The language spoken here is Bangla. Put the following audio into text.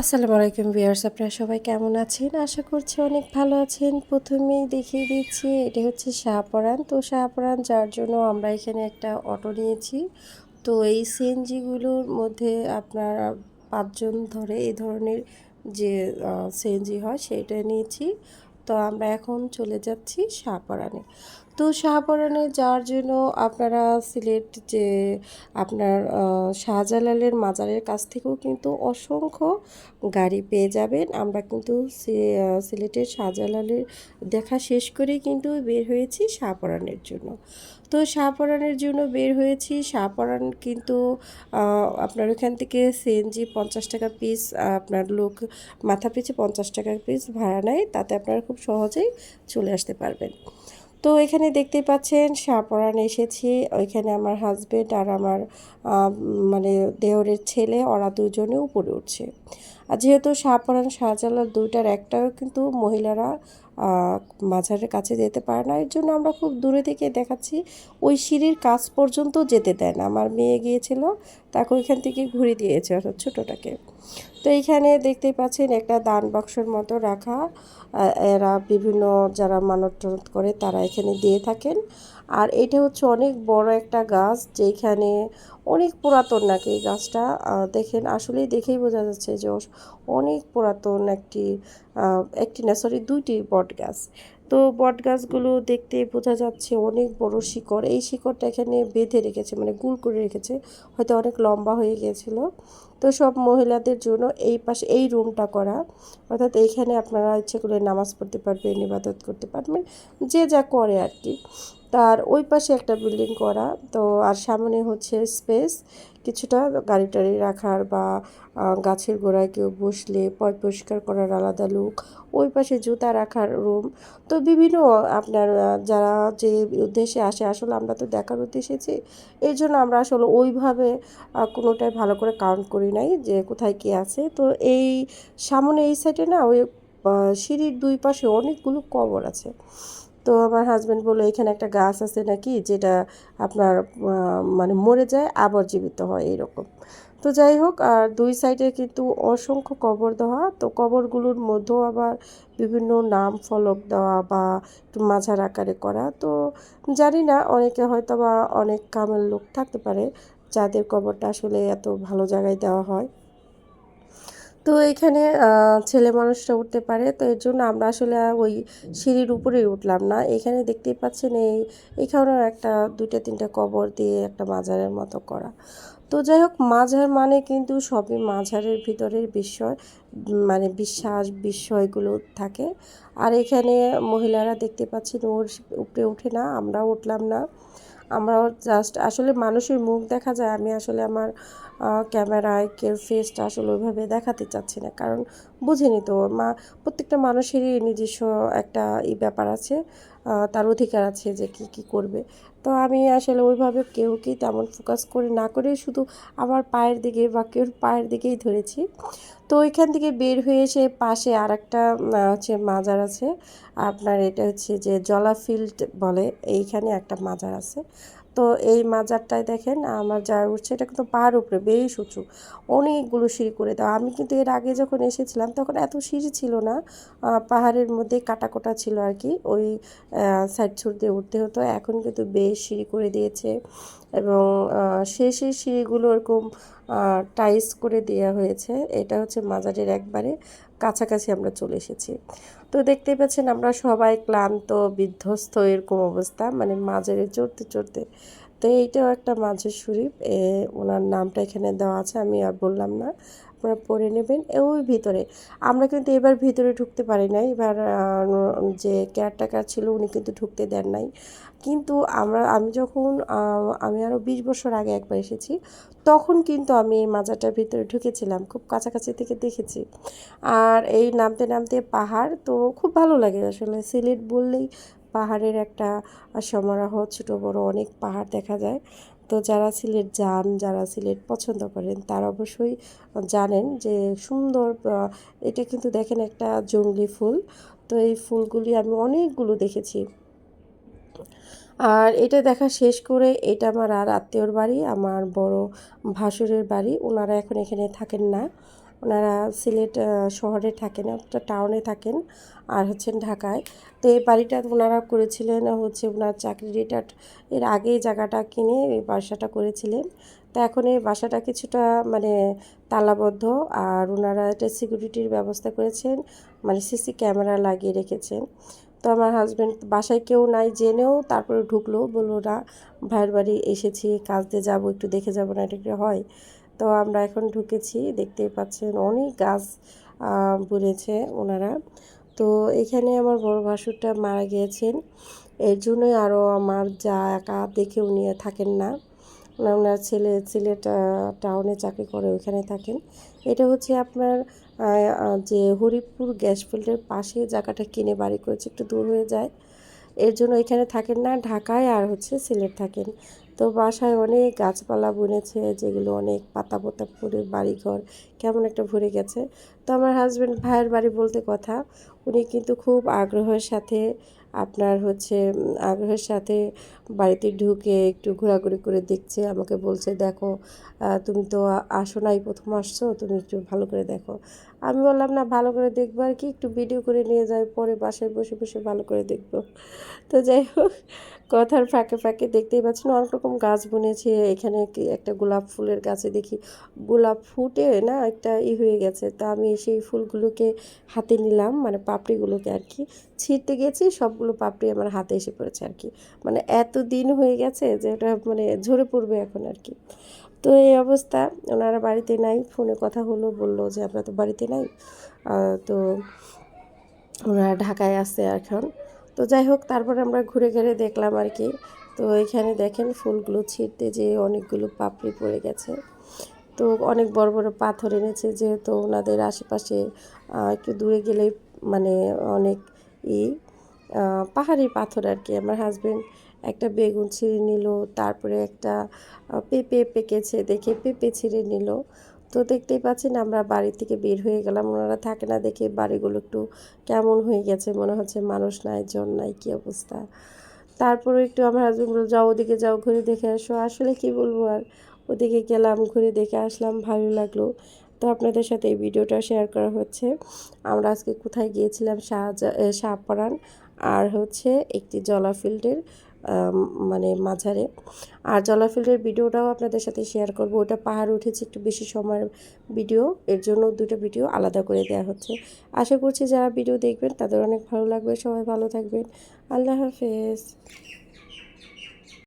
আসসালামু আলাইকুম ভিউয়ার্স, আপনারা সবাই কেমন আছেন? আশা করছি অনেক ভালো আছেন। প্রথমেই দেখিয়ে দিচ্ছি, এটা হচ্ছে শাহপরান। তো শাহপরান, যার জন্য আমরা এখানে একটা অটো নিয়েছি। তো এই সিএনজিগুলোর মধ্যে আপনার পাঁচজন ধরে এই ধরনের যে সিএনজি হয়, সেটা নিয়েছি। তো আমরা এখন চলে যাচ্ছি শাহপরানে। তো শাহপরানে যাওয়ার জন্য আপনারা সিলেট যে আপনার শাহজালালের মাজারের কাছ থেকেও কিন্তু অসংখ্য গাড়ি পেয়ে যাবেন। আমরা কিন্তু সিলেটের শাহজালালের দেখা শেষ করেই কিন্তু বের হয়েছি শাহপরানের জন্য। তো শাহপরানের জন্য বের হয়েছি। শাহপরান কিন্তু আপনার ওখান থেকে সিএনজি পঞ্চাশ টাকা পিস আপনার লোক মাথা পিছু পঞ্চাশ টাকা পিস ভাড়া নেয়। তাতে আপনারা খুব সহজেই চলে আসতে পারবেন। তো এখানে দেখতে পাচ্ছেন শাহপরান এসেছি। ওইখানে আমার হাজবেন্ড আর আমার মানে দেহরের ছেলে, ওরা দুজনে উপরে উঠছে। আর যেহেতু শাহপরান শাহজালাল দুইটার একটাও কিন্তু মহিলারা মাঝারের কাছে যেতে পারে না, এর জন্য আমরা খুব দূরে থেকে দেখাচ্ছি। ওই সিঁড়ির কাজ পর্যন্ত যেতে দেয় না। আমার মেয়ে গিয়েছিল, তাকে ওইখান থেকে ঘুরে দিয়েছে অর্থাৎ ছোটোটাকে। তো এইখানে দেখতেই পাচ্ছেন একটা দান বাক্সর মতো রাখা। এরা বিভিন্ন যারা মানত করে তারা এখানে দিয়ে থাকেন। আর এটা হচ্ছে অনেক বড় একটা গাছ যেখানে অনেক পুরাতন নাকি এই গাছটা। দেখেন, আসলেই দেখেই বোঝা যাচ্ছে যে অনেক পুরাতন একটি একটি না সরি দুইটি বট গাছ। তো বট গাছগুলো দেখতে বোঝা যাচ্ছে অনেক বড় শিকড়। এই শিকড়টা এখানে বেঁধে রেখেছে মানে গুল করে রেখেছে, হয়তো অনেক লম্বা হয়ে গিয়েছিল। তো সব মহিলাদের জন্য এই পাশে এই রুমটা করা, অর্থাৎ এইখানে আপনারা ইচ্ছে করে নামাজ পড়তে পারবেন, ইবাদত করতে পারবেন, যে যা করে আর কি। তার ওই পাশে একটা বিল্ডিং করা, তো আর সামনে হচ্ছে স্পেস। কিছুটা গাড়ি টাড়ি রাখার বা গাছের গোড়ায় কেউ বসলে পয় পরিষ্কার করার আলাদা লুক ওই পাশে জুতা রাখার রুম তো বিভিন্ন আপনার যারা যে উদ্দেশ্যে আসে, আসলে আমরা তো দেখার উদ্দেশ্যে এসেছি এই জন্য আমরা আসলে ওইভাবে কোনোটাই ভালো করে কাউন্ট করি নাই যে কোথায় কে আছে। তো এই সামনে এই সাইডে না ওই সিঁড়ির দুই পাশে অনেকগুলো কবর আছে। তো আমার হাজব্যান্ড বলল, এখানে একটা গাছ আছে নাকি যেটা আপনার মানে মরে যায়, আবার জীবিত হয়, এরকম। তো যাই হোক, আর দুই সাইডে কিন্তু অসংখ্য কবর দেওয়া। তো কবরগুলোর মধ্যেও আবার বিভিন্ন নাম ফলক দেওয়া বা একটু মাঝার আকারে করা। তো জানি না, অনেকে হয়তো বা অনেক কামের লোক থাকতে পারে যাদের কবরটা আসলে এত ভালো জায়গায় দেওয়া হয়। তো এখানে ছেলে মানুষরা উঠতে পারে। তো এর জন্য আমরা আসলে ওই সিঁড়ির উপরেই উঠলাম না। এখানে দেখতেই পাচ্ছেন এই, এখানেও একটা দুইটা, তিনটা কবর দিয়ে একটা মাজারের মতো করা। তো যাই হোক মাঝার মানে কিন্তু সবই মাঝারের ভিতরের বিষয় মানে বিশ্বাস বিষয়গুলো থাকে। আর এখানে মহিলারা দেখতে পাচ্ছেন ওর উপরে উঠে না, আমরাও উঠলাম না। আমরাও জাস্ট আসলে মানুষের মুখ দেখা যায়, আমি আসলে আমার ক্যামেরায় কেউ ফেসটা আসলে ওইভাবে দেখাতে চাচ্ছি না। কারণ বুঝিনি তো, মা, প্রত্যেকটা মানুষেরই নিজস্ব একটা ই ব্যাপার আছে তার অধিকার আছে যে কি কি করবে। তো আমি আসলে ওইভাবে কেউকেই তেমন ফোকাস করে না করে শুধু আমার পায়ের দিকে বা কেউর পায়ের দিকেই ধরেছি। তো ওইখান থেকে বের হয়ে এসে পাশে আর একটা হচ্ছে মাজার আছে। আপনার এটা হচ্ছে যে জলাফিল্ড বলে, এইখানে একটা মাজার আছে। তো এই মাজারটায় দেখেন, আমার যা উঠছে এটা কিন্তু পাহাড় উপরে, বেশ উঁচু। অনেকগুলো সিঁড়ি করে দেওয়া। আমি কিন্তু এর আগে যখন এসেছিলাম তখন এত সিঁড়ি ছিল না পাহাড়ের মধ্যে কাটা ছিল আর কি। ওই সাইড ছুট দিয়ে উঠতে হতো। এখন কিন্তু বেশ সিঁড়ি করে দিয়েছে এবং সেই সিঁড়িগুলো এরকম টাইস করে দেওয়া হয়েছে। এটা হচ্ছে মাজারের একবারে কাছাকাছি আমরা চলে এসেছি। তো দেখতে পাচ্ছেন আমরা সবাই ক্লান্ত, বিধ্বস্ত এরকম অবস্থা মানে মাঝারে চড়তে চড়তে। তো এইটাও একটা মাঝের শরীফ ওনার নামটা এখানে দেওয়া আছে, আমি আর বললাম না, আপনারা পরে নেবেন। ওই ভিতরে। আমরা কিন্তু এবার ভিতরে ঢুকতে পারি নাই, এবার যে কেয়ারটেকার ছিল, উনি কিন্তু ঢুকতে দেন নাই। কিন্তু আমরা, আমি যখন আমি আরও বিশ বছর আগে একবার এসেছি, তখন কিন্তু আমি এই মাজারটার ভিতরে ঢুকেছিলাম, খুব কাছাকাছি থেকে দেখেছি। আর এই নামতে নামতে পাহাড়, তো খুব ভালো লাগে আসলে। সিলেট বললেই পাহাড়ের একটা সমারোহ, ছোটো বড় অনেক পাহাড় দেখা যায়। তো যারা সিলেট যান, যারা সিলেট পছন্দ করেন, তারা অবশ্যই জানেন যে সুন্দর এটা কিন্তু দেখেন একটা জঙ্গলি ফুল। তো এই ফুলগুলি আমি অনেকগুলো দেখেছি। আর এটা দেখা শেষ করে এটা আমার আর আত্মীয়র বাড়ি, আমার বড় ভাসুরের বাড়ি। ওনারা এখন এখানে থাকেন না। ওনারা সিলেট শহরে থাকেন, একটা টাউনে থাকেন আর হচ্ছেন ঢাকায়। তো এই বাড়িটা ওনারা করেছিলেন হচ্ছে ওনার চাকরি রিটায়ার্ড এর আগে জায়গাটা কিনে এই বাসাটা করেছিলেন। তো এখন এই বাসাটা কিছুটা মানে তালাবদ্ধ আর ওনারা এটা সিকিউরিটির ব্যবস্থা করেছেন মানে সিসি ক্যামেরা লাগিয়ে রেখেছেন। তো আমার হাজব্যান্ড বাসায় কেউ নাই জেনেও তারপরে ঢুকলো, বলল, না, ভাইয়ের বাড়ি এসেছি কাজ দিয়ে যাব, একটু দেখে যাব, না, এটা হয়? তো আমরা এখন ঢুকেছি, দেখতেই পাচ্ছেন অনেক গাছ বুনেছে ওনারা। তো এখানে আমার বড় ভাসুরটা মারা গিয়েছেন। এর জন্যই আরও আমার যা একা দেখে উনি থাকেন না। ওনার ওনার ছেলে সিলেট টাউনে চাকরি করে ওইখানে থাকেন। এটা হচ্ছে আপনার যে হরিপুর গ্যাস ফিল্ডের পাশে জায়গাটা কিনে বাড়ি করেছে, একটু দূর হয়ে যায়। এর জন্য এখানে থাকেন না, ঢাকায় আর হচ্ছে সিলেট থাকেন। তো বাসায় অনেক গাছপালা বুনেছে, যেগুলো অনেক পাতা পোতা পুরে বাড়িঘর, কেমন একটা ভরে গেছে। তো আমার হাজব্যান্ড ভাইয়ের বাড়ি বলতে কথা, উনি কিন্তু খুব আগ্রহের সাথে আপনার হচ্ছে আগ্রহের সাথে বাড়িতে ঢুকে একটু ঘোরাঘুরি করে দেখছে, আমাকে বলছে, দেখো তুমি তো আসো নাই, প্রথম আসছো, তুমি একটু ভালো করে দেখো। আমি বললাম, না, ভালো করে দেখব আর কি, একটু ভিডিও করে নিয়ে যাই, পরে বাসায় বসে বসে ভালো করে দেখব। তো যাই হোক কথার ফাঁকে ফাঁকে দেখতেই পাচ্ছেন অনেক রকম গাছ বুনেছে। এখানে একটা গোলাপ ফুলের গাছে দেখি গোলাপ ফুটে না একটা ই হয়ে গেছে। তা আমি সেই ফুলগুলোকে হাতে নিলাম মানে পাপড়িগুলোকে আর কি। ছিঁড়তে গেছি, সবগুলো পাপড়ি আমার হাতে এসে পড়েছে আর কি। মানে এত দিন হয়ে গেছে যে ওটা মানে ঝরে পড়বে এখন আর কি। তো এই অবস্থা, ওনারা বাড়িতে নাই, ফোনে কথা হলো, বলল যে আমরা তো বাড়িতে নাই। তো ওনারা ঢাকায় আছে এখন। তো যাই হোক, তারপর আমরা ঘুরে ঘুরে দেখলাম আর কি। তো এখানে দেখেন ফুলগুলো ছিঁড়তে যে অনেকগুলো পাপড়ি পড়ে গেছে। তো অনেক বড় বড় পাথর এনেছে, যেহেতু ওনাদের আশেপাশে একটু দূরে গেলেই মানে অনেক ই পাহাড়ি পাথর আর কি। আমার হাজবেন্ড একটা বেগুন ছিঁড়ে নিল, তারপরে একটা পেঁপে পেকেছে দেখে পেঁপে ছিঁড়ে নিল। তো দেখতেই পাচ্ছেন আমরা বাড়ি থেকে বের হয়ে গেলাম। ওনারা থাকে না দেখে বাড়িগুলো একটু কেমন হয়ে গেছে, মনে হচ্ছে মানুষ নাই, জন নাই, কী অবস্থা? তারপরে একটু আমার হাজবেন্ড বলল, যাও ওদিকে যাও ঘুরে দেখে আসো। আসলে কি বলব আর, ওদিকে গেলাম ঘুরে দেখে আসলাম ভালো লাগল। তো আপনাদের সাথে এই ভিডিওটা শেয়ার করা হচ্ছে। আমরা আজকে কোথায় গিয়েছিলাম, শাহজা শাহপরান আর হচ্ছে একটি জলাফিল্ডের মানে মাঝারে। আর জলাফিল্ডের ভিডিওটাও আপনাদের সাথে শেয়ার করব। ওটা পাহাড় উঠেছে একটু বেশি সময়ের ভিডিও, এর জন্য দুটো ভিডিও আলাদা করে দেওয়া হচ্ছে। আশা করছি যারা ভিডিও দেখবেন তাদের অনেক ভালো লাগবে। সবাই ভালো থাকবেন। আল্লাহ হাফেজ।